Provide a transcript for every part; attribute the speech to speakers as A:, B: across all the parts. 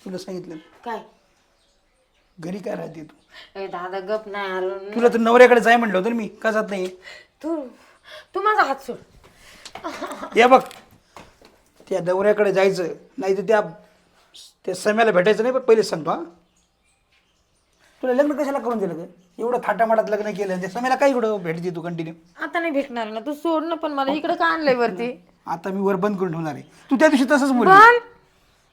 A: तुला सांगितलं.
B: काय?
A: घरी काय राहते तू?
B: ए दादा गप नाही आलो
A: तुला तर नवऱ्याकडे जाय म्हणलं होतं ना मी. का जात नाही
B: तू तू माझा हात सोड.
A: या बघ. त्या नवऱ्याकडे जायचं नाही तर त्या त्या सम्याला भेटायचं नाही पण पहिलेच सांगतो हा. तुला लग्न कशाला करून दिलं ग? एवढं थाटामाटात लग्न केलं त्या सम्याला काय एवढं भेटते तू कंटिन्यू
B: आता नाही भेटणार ना. तू सोड ना पण मला इकडे का आणलंय वरती?
A: आता मी वर बंद करून ठेवणार आहे. तू त्या दिवशी तसंच
B: पण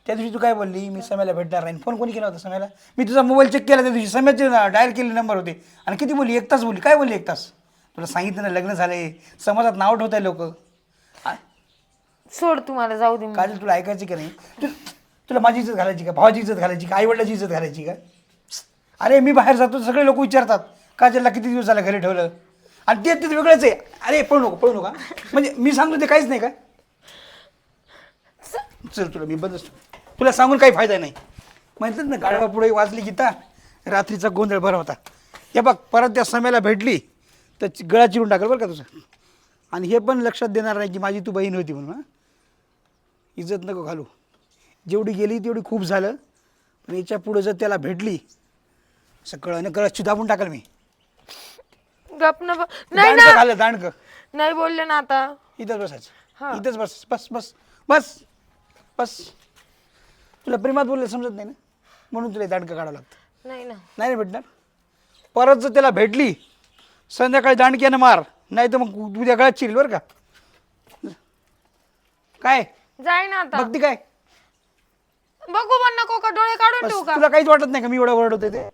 A: त्या दिवशी तू काय बोलली? मी सम्याला भेटणार नाही. फोन कोणी केला होता सम्याला मी तुझा मोबाईल चेक केला त्या दिवशी. सम्याचे डायल केलेले नंबर होते. आणि किती बोलली? एक तास बोलली. काय बोलली एक तास? तुला सांगितलं ना लग्न झाले समाजात नाव ठेवत आहे लोक
B: सोड तू मला जाऊ दे
A: काजल तुला ऐकायचं की नाही? तु तुला माझी इज्जत घालायची का? भावाची इज्जत घालायची का? आईवडिलाची इज्जत घालायची का? अरे मी बाहेर जातो सगळे लोक विचारतात. काजलला किती दिवस झाला घरी ठेवलं? आणि ते ते वेगळंच आहे. अरे पळू नको पळू नका म्हणजे मी सांगतो ते काहीच नाही का? चल तुला मी बंदच. तुला सांगून काही फायदा नाही. म्हणतात ना गाडवा पुढे वाजली गीता रात्रीचा गोंधळ बरा होता. हे बघ परत त्या समयाला भेटली तर चि- गळा चिरून टाकल बरं का तुझं. आणि हे पण लक्षात देणार नाही की माझी तू बहीण होती म्हणून हां? इज्जत नको घालू. जेवढी गेली तेवढी खूप झालं. पण याच्यापुढे जर त्याला भेटली असं कळलं कळत दाबून टाकल मी.
B: गप ना ब- नाही
A: दांडकं
B: ना.
A: घालं दांडकं.
B: नाही बोलले ना आता.
A: इथंच
B: हा.
A: बसायचं इथंच बस बस बस. बस. बस. तुला प्रेमात बोलले समजत नाही ना? म्हणून तुला दांडकं काढावं लागतं.
B: नाही ना.
A: नाही ना भेटणार. परत जर त्याला भेटली संध्याकाळी दांडक्यानं मार नाही तर मग उद्या गळ्यात चिरील बरं का. काय?
B: जाय ना आता.
A: बघती काय?
B: बघू पण नको का डोळे काढून
A: बस,
B: ठेवू का?
A: तुला काहीच वाटत नाही का मी एवढं ओरडतोय ते?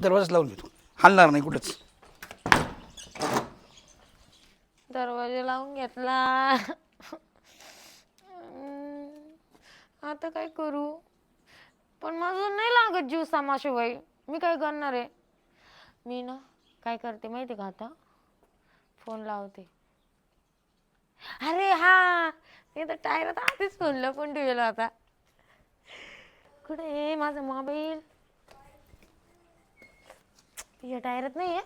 A: दरवाजाच लावून घेतो हलणार नाही कुठंच.
B: दरवाजा लावून घेतला. आता काय करू? पण माझं नाही लागत जीव सामाशिवाय मी काय करणार आहे? मी ना काय करते माहिती का आता? फोन लावते. अरे हा मी तर टायरात आधीच फोनला पण ठेवला आता. कुठे आहे माझा मोबाईल? या टायरात नाही आहे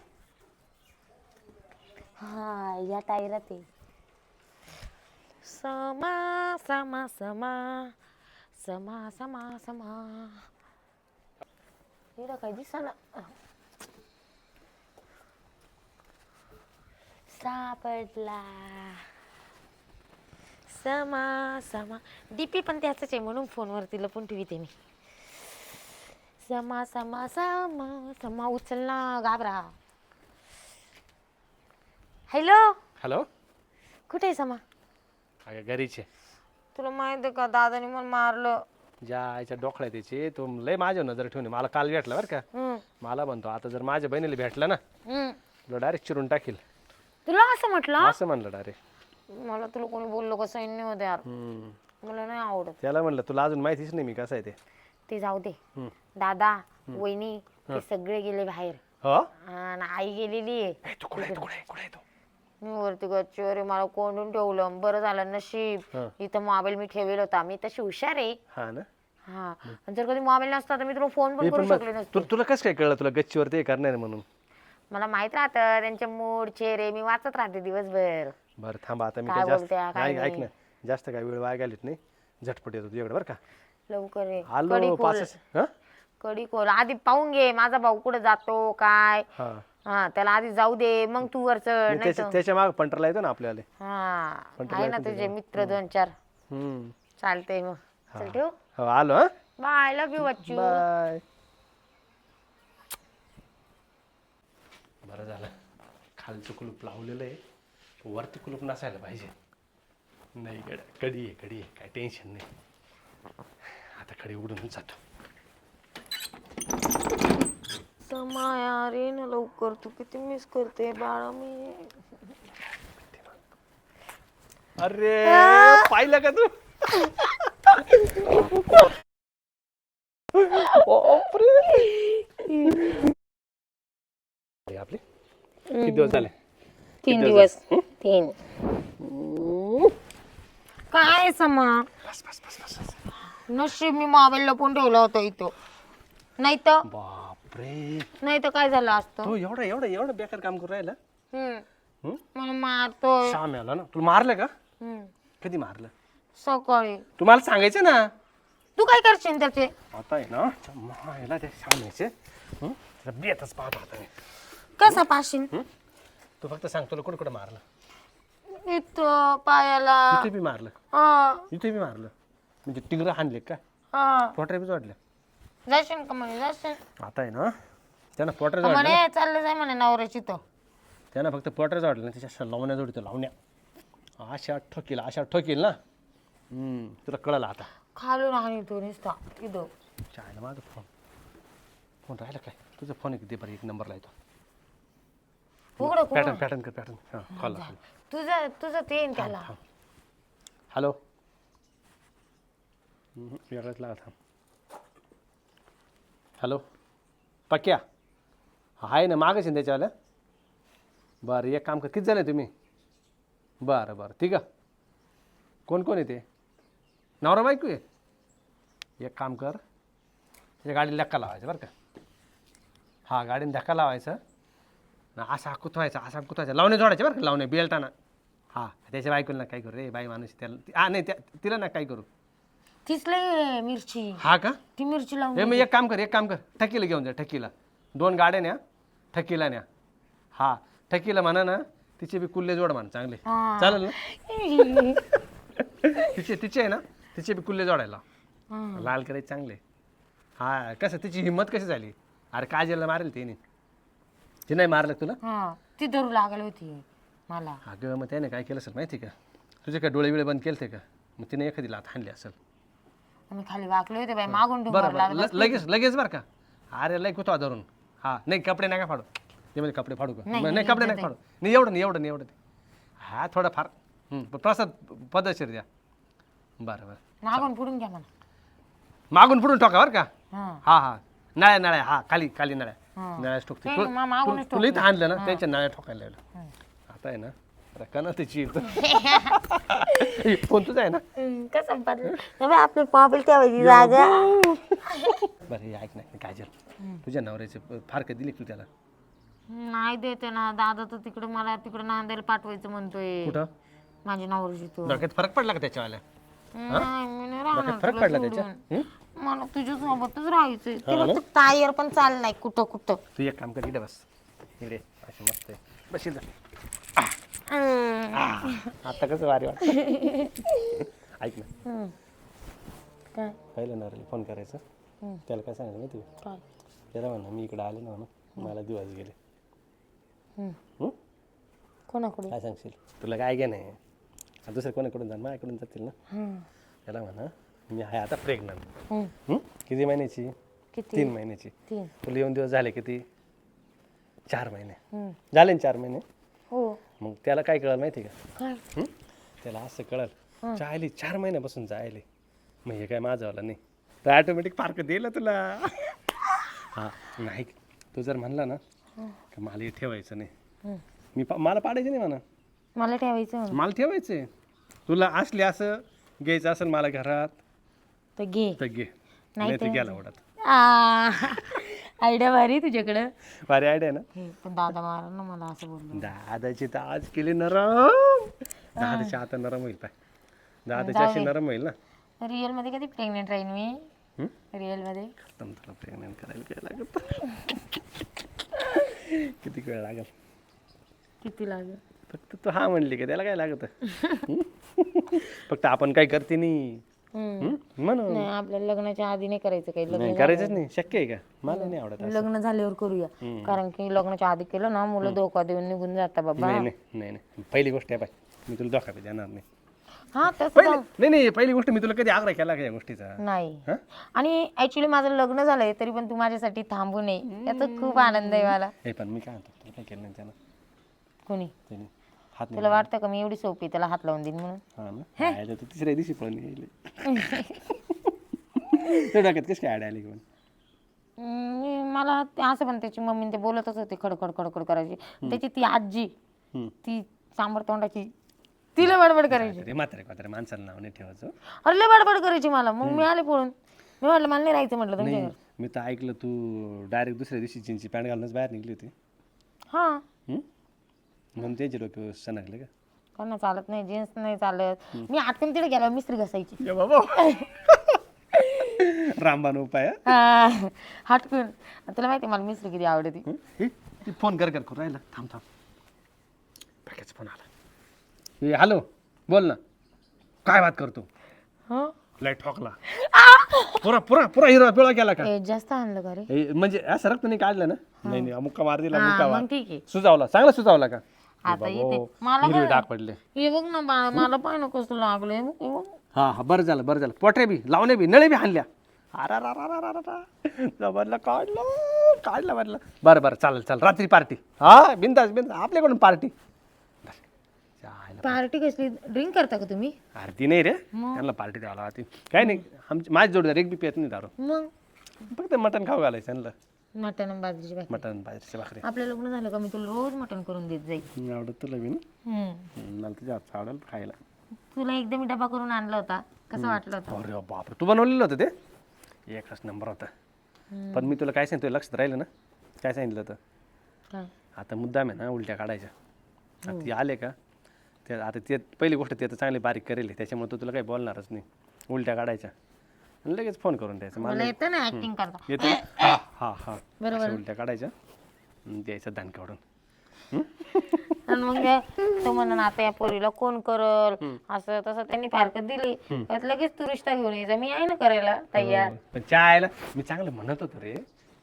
B: हा या टायरात आहे समा समा समा समा समा समा. इकडं काय दिसाना. सापडला. समा समा. डीपी पण त्याच आहे म्हणून फोनवरती लपून ठेवते मी. समा समा समा समा. उचल ना घाबरा. हॅलो
C: हॅलो
B: कुठे आहे समा?
C: अगं घरीचे
B: तुला माहिती आहे का दादाने मला मारलं.
C: ज्या आईच्या डोकळ्या त्याची तो लय माझ्या नजर ठेवून मला काल भेटला बरं का?
B: हम्म,
C: मला म्हणतो आता जर माझ्या बहिणीला भेटलं ना
B: हम्म.
C: तुला डायरेक्ट चिरून टाकील.
B: तुला असं म्हटलं?
C: असं म्हणलं डायरेक्ट
B: मला तुला कोणी बोललो का? सैन्य होते यार. मला नाही आवडत.
C: त्याला म्हणलं तुला अजून माहितीच नाही मी कसं आहे ते.
B: ते जाऊ दे.
C: हम्म.
B: दादा वहिनी ते सगळे गेले बाहेर.
C: हो?
B: आणि आई गेलेली आहे.
C: ए, तू कुठे आहे, तू कुठे आहे, कुठे आहे तू?
B: मी वरती गच्चीवर आहे, मला कोंडून ठेवलं. बरं झालं नशीब.
C: हं.
B: इथं मोबाईल मी ठेवेल होता. मी तशी हुशार आहे.
C: हा ना?
B: हा. आणि जर कधी मोबाईल नसता तर मी तुला फोन पण करू शकले नसते.
C: तुला कसं काय कळलं तुला गच्चीवर ते करणार आहे म्हणून?
B: मला माहीत राहतं त्यांचे मूड चेहरे मी वाचत राहते दिवसभर.
C: बरं थांबा आता मी
B: काय
C: काय जास्त
B: बोलत्या, काय
C: ऐक. ना. जास्त काय वेळ वाया घालीत नाही. झटपट येतो तुझ्याकडे बरं का?
B: लवकर ये.
C: आलो
B: खोल.
C: पाच हा?
B: कडी खोल. आधी पाहून घे माझा भाऊ कुठे जातो काय?
C: हा.
B: हा त्याला आधी जाऊ दे मग तू वर चढ
C: मी
B: नाही
C: त्याच्या त्याच्या माग पंटरला येतो ना आपल्याला
B: हा
C: पण
B: आहे ना तुझे मित्र दोन चार.
C: हम्म.
B: चालतंय मग. चल ठेव?
C: हो आलो हा?
B: बाय लव्ह यू बच्चू.
C: बाय बरं झालं. खालचं कुलूप लावलेलं आहे. वरती कुलूप नसायला पाहिजे. नाही गड कडी आहे कडी आहे. काय टेन्शन नाही. आता कडी उडून जातो.
B: समाया रे ना लवकर तू किती मिस करते बाळा मी.
C: अरे पाहिलं का तू? बापरे. आपले? किती दिवस झाले?
B: तीन दिवस तीन. काय समा?
C: बस बस बस बस बस.
B: नशीब मी मोबाईल लपून ठेवला होता इथं. नाही तर
C: बापरे.
B: नाही तर काय झालं असतं?
C: तो एवढं एवढं एवढं बेकार काम करू राहिला?
B: हम्म.
C: हम्म?
B: मला मारतोय.
C: श्याम आला ना? तुला मारलं का?
B: हम्म.
C: कधी मारलं?
B: सकाळी.
C: तुम्हाला सांगायचं ना?
B: तू काय करशील त्याचे?
C: आता आहे ना त्या मायला ते सांगायचे हं? त्याला बेतच पाहतो आता मी.
B: कसा पाशील?
C: तू फक्त सांग तुला कुठं कुठं मारलं?
B: इथं पायाला.
C: इथे बी मारलं.
B: हा.
C: इथे बी मारलं. म्हणजे टिंगर हाणले काय
B: हा.
C: पोटऱ्या बी जोडल्या.
B: जाशील का म्हणे जाशील.
C: आता आहे ना? त्यानं जोडल्या
B: म्हणे चाललं जाय म्हणे नवऱ्याची तो
C: त्यानं फक्त पोटऱ्या जोडल्या ना त्याच्या लावण्या जोडतो लावण्या. अशा ठोकील अशा ठोकील ना? हम्म, तुला कळलं आता.
B: खालून आणि तो नुसता इथं.
C: चायला माझा फोन फोन राहिला काय? तुझा फोन किती बरं एक नंबरला येतो.
B: उघडं
C: पॅटर्न पॅटर्न कर पॅटर्न हां कॉल
B: तुझं तुझं ते येईन त्याला.
C: हॅलो वेगळाच लागत थांब. हॅलो पक्या? आहे ना मागच आहे ना बरं एक काम कर किती जण आहे तुम्ही? बरं बरं ठीक आहे. कोण कोण आहे ते? नवरा बायको आहे? एक काम कर त्याच्या गाडीला धक्का लावायचा बरं का. हा गाडीने धक्का लावायचा. ना असा कुथवायचा असा कुथवायचा लावणे जोडायचे बरं का लावणे बेल्टाना हा त्याच्या बायकोला ना काय करू रे बाई माणूस त्याला हा नाही त्या तिला ना काय करू.
B: तीच लय मिरची.
C: हा का?
B: ती मिरची लावून
C: हे मग एक काम कर एक काम कर. ठकीला घेऊन जा ठकीला. दोन गाड्या न्या ठकीला न्या. हा ठकीला म्हणा ना तिचे बी कुल्ले जोड म्हणा चांगले.
B: हा.
C: चालेल ना? तिचे तिचे आहे ना तिचे बी कुल्ले जोडायला
B: हा.
C: लाल करायचे चांगले. हा कसं तिची हिंमत कशी झाली? अरे काजलला मारेल तिने ते नाही मारलं का तुला?
B: हा ती धरू लागली होती मला.
C: अगं मग त्याने काय केलं असेल माहिती का? तुझे काय डोळे बिळे बंद केलते का? मग तिने एखादी लात हाणली असेल.
B: खाली वाकले होते बाई मागून
C: बरं
B: डोंगर
C: बरं.
B: लागला
C: ल- लगेच लगेच बरं का? अरे लय कुतो धरून. हा नाही कपडे नका फाडू. ते म्हणजे कपडे फाडू का?
B: नाही,
C: नाही
B: नाही,
C: कपडे नका फाडू. नाही एवढं नाही एवढं नाही एवढं नाही. हा थोडं फार हं, पण प्रसाद पद्धतशीर द्या. बरं बरं.
B: मागून पुढून घ्या म्हणा.
C: मागून पुढून ठोका बरं का?
B: हा.
C: हा हा. नळ्या नळ्या. हा खाली खाली नळ्या.
B: हा.
C: नळ्याच ठोकते
B: नाही, मागूनच
C: तुला इथं आणलं ना त्यांच्या नळ्या ठोकायला लागलं आता आहे ना आता कना त्याची फोन तुझा आहे ना?
B: कसं पडलं आपली पापल ठेवायची जागा.
C: बरं हे ऐक नाही काजल. तुझ्या नवऱ्याचे फार का दिली तू त्याला?
B: नाही देते ना दादा तर तिकडे मला तिकडे नांदायला पाठवायचं म्हणतोय.
C: कुठं?
B: माझी नवऱ्याची तो.
C: डोक्यात फरक पडला का त्याच्यावाल्या?
B: नाही मी नाही राहणार
C: डोक्यात फरक
B: तुला
C: पडला त्याच्या?
B: सोडून. मला तुझ्या सोबतच राहायचंय तिला तर टायर पण चाल नाही कुठं कुठं
C: तू एक काम कर इकडे बस. इकडे अशी मस्त आहे. बस इथं.
B: हम्म.
C: आता कसं वारी वाटत. ऐक ना.
B: काय?
C: पहिलं फोन करायचं. त्याला काय सांगायचं माहिती त्याला म्हणा मी इकडे आले ना म्हणा मला दिवस गेले.
B: हम्म.
C: हं?
B: कोणाकडे
C: काय सांगशील? तुला काय घे नाही. दुसरं कोणाकडून जाणार? माझ्याकडून जातील ना. त्याला म्हणा मी आहे आता प्रेग्नंट. किती महिन्याची? तीन महिन्याची. तुला येऊन दिवस झाले किती? चार महिने. झाले ना चार महिने?
B: हो.
C: मग त्याला काय कळलं माहिती का?
B: काय?
C: हं? त्याला असं कळल. चायली चार महिन्यापासून जायले. मग हे काय माझंवाला नाही. तर ऑटोमॅटिक पार्क दिलं तुला. हा नाही. तू जर म्हणला ना का मला हे ठेवायचं नाही. मी पा- मला पाडायचं नाही म्हणा.
B: मला ठेवायचं म्हणून.
C: मला ठेवायचं तुला असले असं घ्यायचं असेल मला घरात
B: तर घे.
C: तर घे.
B: नाही
C: तर
B: तर-
C: गेला ओढत
B: आयडिया भारी तुझ्याकडं?
C: भारी आयडिया ना?
B: हे पण दादा मारा ना मला असं बोललो
C: दादाची तर आज केली नरम. दादाची आता नरम होईल पाय. दादाची अशी नरम होईल ना?
B: रिअलमध्ये कधी प्रेग्नेंट राहीन मी? रिअलमध्ये?
C: पण तुला प्रेग्नंट करायला काय लागत? किती वेळ लागेल?
B: किती लागेल?
C: फक्त तू हा म्हणली का? त्याला काय लागत? फक्त आपण काय करते नाही? म्हणून
B: नाही आपल्याला लग्नाच्या आधी नाही करायचं काही. लग्न
C: नाही करायचंच नाही. शक्य आहे का? मला नाही आवडत असं.
B: लग्न झाल्यावर करूया. कारण की लग्नाच्या आधी केलं ना मुलं धोका देऊन निघून जाता बाबा.
C: नाही नाही नाही नाही. पहिली गोष्ट आहे पाय मी तुला धोका बी देणार नाही.
B: हा तसं
C: पहिली नाही नाही पहिली गोष्ट मी तुला कधी आग्रह केला का या गोष्टीचा?
B: नाही? आणि ऍक्च्युली माझं लग्न झालंय तरी पण तू माझ्यासाठी थांबू नये. याचा खूप आनंद आहे मला.
C: हे पण मी काय म्हणतो तुला काय केलं नाही त्यानं?
B: कोणी?
C: त्याने. हात नाही
B: तुला वाटतं का मी एवढी सोपी त्याला हात लावून देईन म्हणून?
C: हा ना. आयला तर तिसऱ्या दिवशी पण त्या डोक्यात कशी काय आड आली
B: हम्म, मी- मला ते असं पण त्याची मम्मी ते बोलतच होते खडखड खडखड करायची. त्याची ती आजी
C: हम्म.
B: ती सांबर तोंडाची तिला बडबड करायची.
C: अरे म्हातारे म्हातारे माणसाला नाव नाही ठेवायचं.
B: अरे लय बडबड करायची मला. मग मी आले पळून मी म्हटलं मला नाही राहायचं म्हटलं तुमच्या
C: नाही मी तर ऐकलं तू डायरेक्ट दुसऱ्या दिवशी जीन्सची पॅन्ट घालूनच बाहेर निघली होती.
B: हा.
C: हम्म? म्हणून त्यांचे डोके सणकले का?
B: त्यांना चालत नाही जीन्स नाही चालत. मी आतून तिथे गेलो मिस्त्री घसायची.
C: ये बाबा. रामबाण उपाय हा?
B: हा, हटकून. तुला माहिती मला मिस्त्री किती आवडते?
C: हं? हे, ती फोन कर कर करू. राहिला थांब थांब. पक्याचा फोन आला. हे हॅलो बोल ना. काय बात करतो?
B: हं?
C: लाइट ठोकला. पुरा पुरा पुरा हिरो पिळा केला का?
B: ए, जास्त आणलं का रे?
C: हे, म्हणजे असं रक्त नाही काढलं ना? नाही नाही मुक्का मार दिला
B: हा,
C: मुक्का
B: मग
C: मार
B: ठीक आहे.
C: सुजावला चांगला सुजावला का?
B: आता
C: बाबो,
B: येते मला
C: हिरवे
B: काय-
C: डाग पडले.
B: हे बघ ना बाळा मला ना कसं लागलंय बघ, हे बघ.
C: हा हा बरं झालं बरं झालं. पोटरे बी लावणे बी नळे बी हाणल्या. अरा रा रा रा रा रा रा. जबरला काढलं काढलं म्हटलं बरं बरं चालेल चालेल. रात्री पार्टी हा बिंदास बिंदास. आपल्याकडून पार्टी
B: पार्टी कसली? ड्रिंक करता का तुम्ही?
C: आरती नाही रे. त्यांना पार्टी द्यावं लागते. काय नाही. आमची माझी जोडीदार एक बी पेत नाही दारू.
B: मग?
C: फक्त मटण खाऊ घालायचं त्यांना.
B: मटन आणि बाजरीची भाकरी.
C: मटण बाजरीचे भाकरी.
B: आपलं लग्न झालं का मी तुला रोज मटन करून देत जाईल
C: आवडत तुला बी ना?
B: हम्म.
C: मला तुझ्या हातचं आवडेल खायला.
B: तुला एकदा मी डबा करून आणला होता. कसं वाटलं होतं?
C: अरे बापरे तू बनवलेलं होतं ते? एकच नंबर होता. पण मी तुला काय सांगितलं तुला लक्षात राहिलं ना? काय सांगितलं होतं?
B: काय?
C: आता मुद्दाम आहे ना उलट्या काढायच्या. आता ते आले का? ते आता ते पहिली गोष्ट ते तर चांगली बारीक करेल त्याच्यामुळे तो तुला काही बोलणारच नाही. उलट्या काढायच्या. आणि लगेच फोन करून द्यायचा. मला
B: मला येतं ना ऍक्टिंग करता.
C: येतो? हा हा हा.
B: बरोबर.
C: अशा उलट्या काढायच्या. आणि द्यायचं दान काढून
B: आणि मग तो म्हणा आता या पोरीला कोण करल? असं तसं त्यांनी फारकत दिली. त्यात लगेच तू रिश्ता घेऊन यायचा. मी आहे ना करायला तयार
C: पण चायला मी चांगलं म्हणत होतो रे.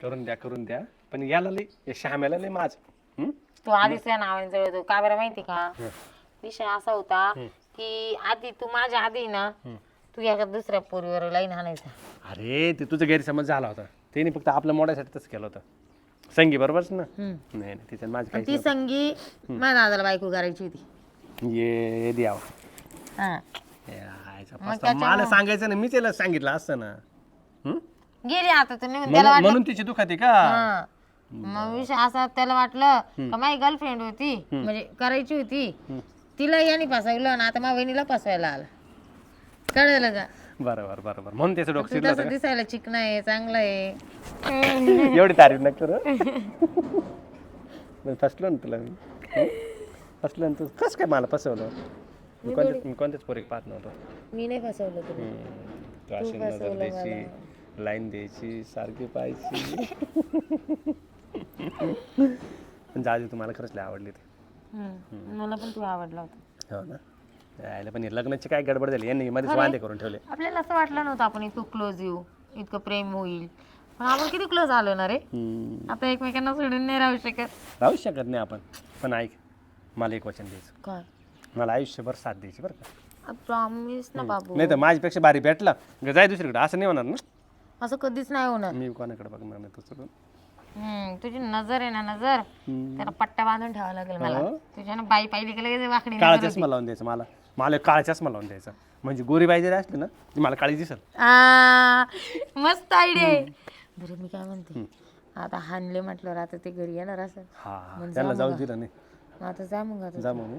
C: करून द्या करून द्या. पण याला लई या श्याम्याला लई माझ. हं?
B: तू आधीच त्या नावाने जळतो का बरं माहिती का? विषय असा होता की आधी तू माझ्या आधी ना तू एका दुसऱ्या पोरीवर लाईन आणायचा.
C: अरे ते तुझा गैरसमज झाला होता. त्याने फक्त आपल्या मोड्यासाठी तसं केलं होतं. संगी बरोबरच ना. नाही नाही तिच्यात माझं
B: आणि
C: काही
B: ती संगी माझ्या दादाला बायको करायची होती.
C: ये द्यावा
B: हा.
C: मला सांगायचं ना मी त्याला सांगितलं असतं ना?
B: गेली आता तू निघून त्याला
C: म्हणून म्हणून तिची दुखाती का?
B: हा. मग विषय असा त्याला वाटलं का माझी गर्लफ्रेंड होती म्हणजे करायची होती. तिला याने फसवलं आणि आता माझ्या वहिनीला फसवायला आला. कळलं का?
C: बरोबर बरोबर. म्हणून त्याचं डोकं
B: तू
C: शिरलं
B: तसं दिसायला चिकन आहे चांगलं आहे.
C: होतं. एवढी तारीफ नका करू. फसलो ना तुला मी. हं? फसलो ना तू. कसं काय मला फसवलं? मी कोणत्याच मी कोणत्याच पोरी पाहत नव्हतो.
B: मी नाही फसवलं तुला.
C: हं. तू अशी नजर द्यायची लाईन द्यायची सारखी पाहायची. पण दे, तुम्हाला खरंच लय आवडली ते.
B: हम्म. मला पण तू आवडला होता.
C: हो ना. यायला पण हे लग्नाची काय गडबड झाली? यांनी मध्येच वांदे करून ठेवले.
B: आपल्याला असं वाटलं नव्हतं आपण इतकं क्लोज येऊ इतकं प्रेम होईल. पण आपण किती क्लोज आलो ना रे. आता एकमेकांना सोडून नाही राहू शकत.
C: राहूच शकत नाही आपण. पण ऐक मला एक वचन द्यायचं.
B: काय?
C: मला आयुष्यभर साथ द्यायची बरं का.
B: प्रॉमिस ना बाबू.
C: नाही तर माझ्यापेक्षा भारी भेटला. ग जाय दुसरीकडे. असं नाही होणार ना.
B: असं कधीच नाही होणार.
C: मी कोणाकडे बघणार नाही तू सोडून.
B: हम्म, तुझी नजर आहे ना नजर. त्याला पट्टा बांधून ठेवावा लागेल मला. तुझ्यानं बाई पाहिली की लगेच वाकडी
C: काळा चष्मा लावून द्यायचा मला. मला काळा चष्मा लावून द्यायचा. म्हणजे गोरी बाई जरी असली ना ती मला काळी दिसल.
B: आ, मस्त आयडिया आहे. बरं मी काय म्हणते? आता हानले म्हटलं आता ते घरी येणार असं
C: हा त्यांना जाऊ दिलं नाही.
B: मग आता जा मग आता.
C: जा मग.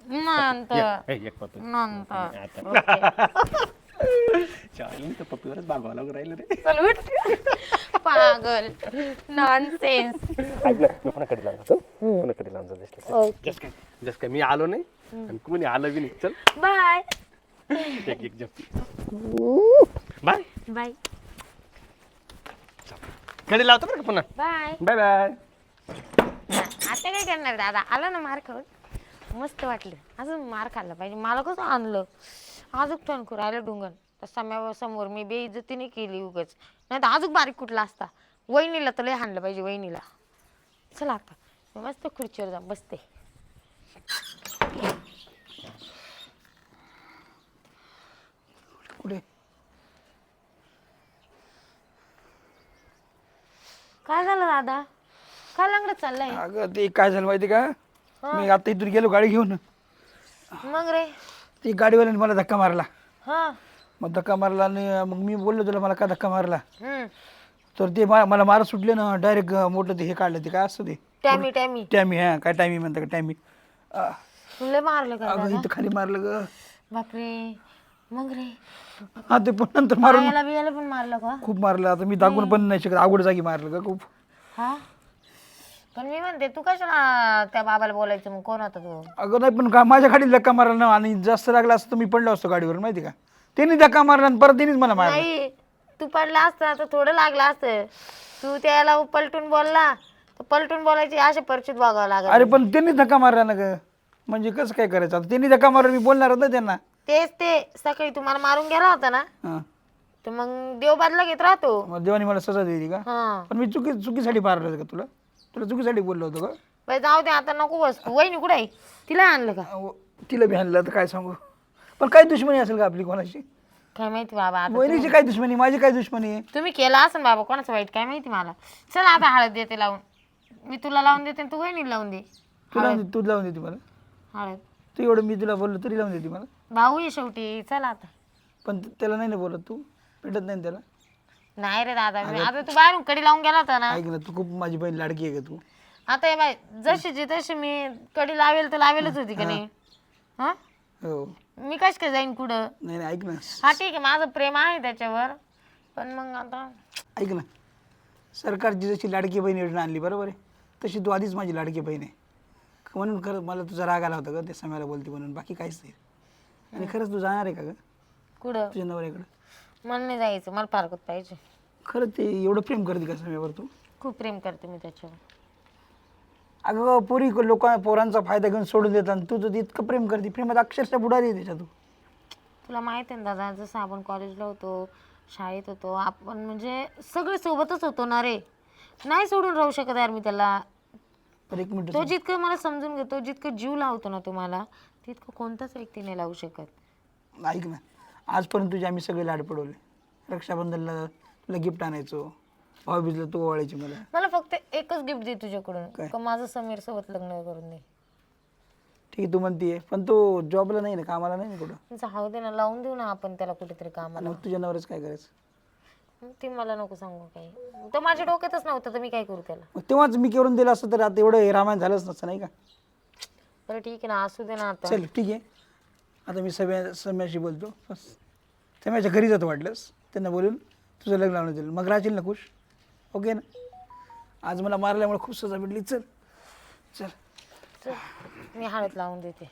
B: नंतर.
C: ए, एक पप्पी
B: नंतर.
C: चालेल तर पप्पीवरच बागवा लागून राहिलं रे.
B: चल उठ. पागल. नॉनसेन्स
C: ऐक ना मी कोणाकडे लावून जातो कोणाकडे लावून जातो दिसलं जस काय जस काय मी आलो नाही. आणि कोणी आलं बी नाही. चल.
B: बाय
C: एक एक जप्पी बाय
B: बाय
C: कधी लावतो बरं का पुन्हा?
B: बाय
C: बाय बाय
B: आता काय करणार दादा? आला ना मार खाऊन मस्त वाटलं. अजून मार खाल्ला पाहिजे. मला कसं आणलं? अजून टन करू राहिलं डुंगन तर समोर मी बेइज्जतीने केली उगच. नाही तर अजून बारीक कुठला असता. वहिनीला तर लय हाणलं पाहिजे वहिनीला. चला आता. मी मस्त खुर्चीवर जाऊन बसते.
A: कुठे?
B: काय झालं दादा? काय लंगडत चाललंय?
A: अगं ते काय झालं माहिती का? मी आता इथून गेलो गाडी घेऊन.
B: मग रे?
A: ती गाडीवाल्याने मला धक्का मारला.
B: हा.
A: मग धक्का मारला आणि मग मी बोललो तुला मला का धक्का मारला?
B: हम्म.
A: तर ते मा- मला मारत सुटले ना डायरेक्ट मोठं ते हे काढलं ते काय असतं ते?
B: टॅमी टॅमी
A: टॅमी हा काय टायमी म्हणतं का टॅमी
B: तुला मारलं का
A: अगं इथं खाली मारलं ग.
B: बापरे. मग रे.
A: हा ते पण नंतर मारून
B: पायाला बियाला पण मारलं का
A: खूप मारलं. आता मी दाखवून पण नाही शकत अवघड जागी मारलं का खूप.
B: हा? पण मी म्हणते तू कशाला त्या बाबाला बोलायचं मग कोण होता तू?
A: अगं नाही पण का माझ्या गाडीत धक्का मारला ना आणि जास्त लागला असतं तर मी पडलो असतो गाडीवर माहिती का? त्यांनी धक्का मारला आणि परत त्यांनीच मला मारला.
B: नाही तू पडला असता तर थोडं लागलं असतं. तू त्याला पलटून बोलला तर पलटून बोलायची अशा परिचित बघावं लागत
A: अरे पण त्यांनी धक्का मारला ना ग? म्हणजे कसं काय करायचं? आता त्यांनी धक्का मारला मी बोलणारच ना त्यांना.
B: तेच ते सकाळी तुम्हाला मारून गेला होता ना?
A: हां.
B: तर मग देव बादला घेत राहतो.
A: मग देवानी मला सजा दिली का?
B: हा.
A: पण मी चुकी चुकीसाठी मारलं होतं का तुला? तुला चुकीसाठी बोललो होतो का?
B: जाऊ दे आता नको बस. वहिनी कुठे आहे? तिला आणलं का?
A: अहो, तिला बी आणलं तर काय सांगू? पण काय दुश्मनी असेल का आपली कोणाशी?
B: काय माहिती बाबा आता
A: वहिनीची काय दुश्मनी माझी काय दुश्मनी आहे.
B: तुम्ही केला असेल बाबा कोणाचं वाईट काय माहिती मला. चल आता हळद देते लावून. मी तुला लावून देते आणि तू वहिनी लावून दे.
A: तू लावून दे तू लावून देते मला.
B: हळद.
A: तू एवढं मी तुला बोललो तरी लावून देते मला.
B: भाऊ आहे शेवटी चल आता.
A: पण त्याला नाही ना बोलत तू. भेटत नाही ना त्याला.
B: नाही रे दादा मी आता तू बाहेरून कडी लावून गेला होता ना.
A: ऐक ना तू खूप माझी बहीण लाडकी आहे का तू.
B: आता हे बाय जशीची तशी मी कडी लावेल तर लावेलच होती का नाही? हा?
A: हो.
B: मी कश काय जाईन कुठं?
A: नाही नाही ऐक ना.
B: हा ठीक आहे माझं प्रेम आहे त्याच्यावर. पण मग आता
A: ऐक ना. सरकारची जशी लाडकी बहीण योजना आणली बरोबर आहे? तशी तू आधीच माझी लाडकी बहीण आहे. म्हणून खरं मला तुझा राग आला होता ग ते समयाला बोलते म्हणून. बाकी काहीच नाही. आणि खरंच तू जाणार आहे का ग?
B: कुठं?
A: तुझ्या नवऱ्याकडं.
B: मला नाही जायचं मला पार्कत पाहिजे.
A: खरं ते एवढं प्रेम करते का समयावर तू?
B: खूप प्रेम करते मी त्याच्यावर.
A: अगं पोरी लोक पोरांचा फायदा घेऊन सोडून देतात आणि तू तर इतकं प्रेम करते. प्रेमात अक्षरशः बुडाली त्याच्या तू
B: तुला माहीत आहे ना दादा जसं आपण कॉलेजला होतो शाळेत होतो आपण म्हणजे सगळे सोबतच होतो ना रे. नाही सोडून राहू शकत यार मी त्याला.
A: एक मिनिट
B: तो जितकं मला समजून घेतो जितकं जीव लावतो ना तुम्हाला तितकं कोणताच व्यक्ती नाही लावू शकत.
A: ऐक ना आजपर्यंत तुझे आम्ही सगळे लाड पडवले. रक्षाबंधनला तुला गिफ्ट आणायचो. भाऊबीजला तू ओवाळायची मला.
B: मला फक्त एकच गिफ्ट दे तुझ्याकडून.
A: काय?
B: का माझं समीर सोबत लग्न करून दे.
A: ठीक आहे तू म्हणतीये. पण तो जॉबला नाही ना कामाला नाही ना कुठं?
B: जाऊ दे ना लावून देऊ ना आपण त्याला कुठेतरी कामाला.
A: मग तुझ्या नवऱ्याच काय करायचं?
B: ते मला नको सांगू काही. तो माझ्या डोक्यातच नव्हतं तर मी काय करू त्याला?
A: मग तेव्हाच मी करून दिलं असतं तर आता एवढं हे रामायण झालंच नसतं नाही का?
B: बरं ठीक आहे ना असू दे ना आता.
A: चल ठीक आहे. आता मी सगळ्या सम्याशी बोलतो. बस. सम्याच्या घरी जातो वाटलंस. त्यांना बोलून तुझं लग्न लावून दिलं मग राहशील ना खुश? ओके ना? आज मला मारल्यामुळे खूप सजा भेटली. चल चल.
B: चल, मी हळद लावून देते.